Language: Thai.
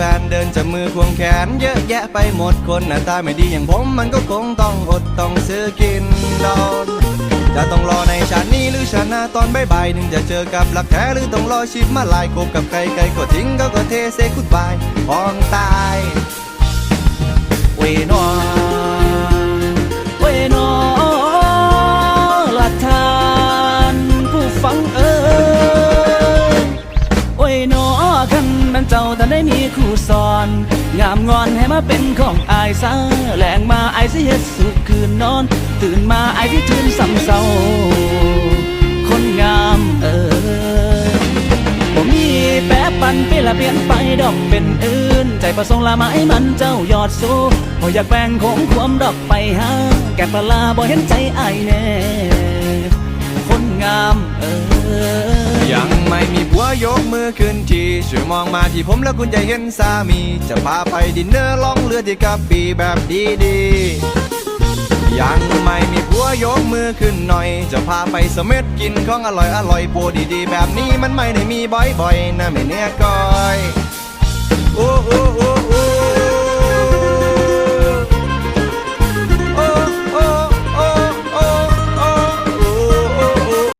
ฟนเดินจับมือควงแขน เยอะแยะไปหมดคนหน้าตาไม่ดีอย่างผมมันก็คงต้องอดต้องซื้อกินดอนจะต้องรอในชาตินี้หรือชาติหน้าตอนบ่ายๆถึงจะเจอกับรักแท้หรือต้องรอชิปมาลายคบกับใครใครก็ทิ้งก็ก็เทเซกุดบายพองตาย เจ้าแต่ได้มีครูสอน งามงอนให้มาเป็นของอายซะแหลงมาอายสิเฮ็ดสุขคืนนอน ตื่นมาอายที่ตื่นซ้ำเศร้าคนงามเอ่ยผมมีแปะปันเปละเปลี่ยนไปดอกเป็นอื่น ใจประสงค์ละไม้มันเจ้ายอดสู้พออยากแบ่งของความดอกไปหาแกปลาบ่เห็นใจอายแน่ ยกมือขึ้นทีช่วยมองมาที่ผมแล้วคุณจะเห็นสามี จะพาไปดินเนอร์ล่องเรือที่กระปีแบบดีๆ ยังไม่มีผัวยกมือขึ้นหน่อย จะพาไปเสม็ดกินของอร่อยอร่อยโปรดีๆ แบบนี้มันไม่ได้มีบ่อยๆนะไม่เนื้อก้อย